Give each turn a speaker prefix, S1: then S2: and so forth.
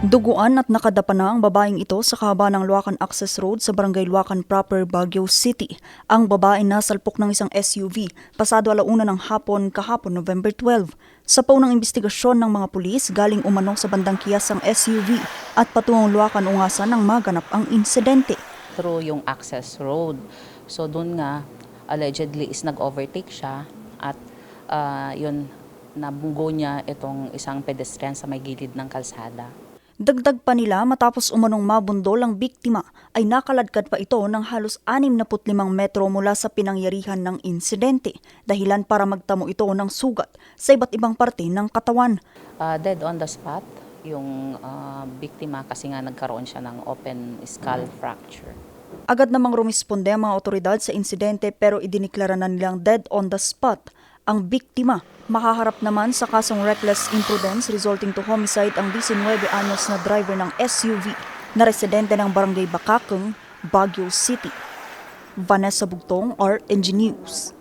S1: Duguan at nakadapa na ang babaeng ito sa kahaba ng Luacan Access Road sa Barangay Luacan Proper, Baguio City. Ang babae nasalpok ng isang SUV pasado alauna ng hapon kahapon November 12. Sa paunang investigasyon ng mga pulis, galing umano sa bandang kiyas ang SUV at patungong Luacan Ungasan nang maganap ang insidente.
S2: through yung access road. So doon nga, allegedly is nag-overtake siya at ah, yun, nabunggo niya itong isang pedestrian sa may gilid ng kalsada.
S1: Dagdag pa nila matapos umanong mabundol ang biktima ay nakaladkad pa ito ng halos 65 metro mula sa pinangyarihan ng insidente dahilan para magtamo ito ng sugat sa iba't ibang parte ng katawan.
S2: Ah, dead on the spot, yung ah, biktima kasi nga nagkaroon siya ng open skull fracture.
S1: Agad namang rumisponde ang mga otoridad sa insidente pero idiniklara na nilang dead on the spot. Ang biktima makaharap naman sa kasong reckless imprudence resulting to homicide ang 19 anyos na driver ng SUV na residente ng barangay Bakakeng, Baguio City. Vanessa Bugtong, RNG News.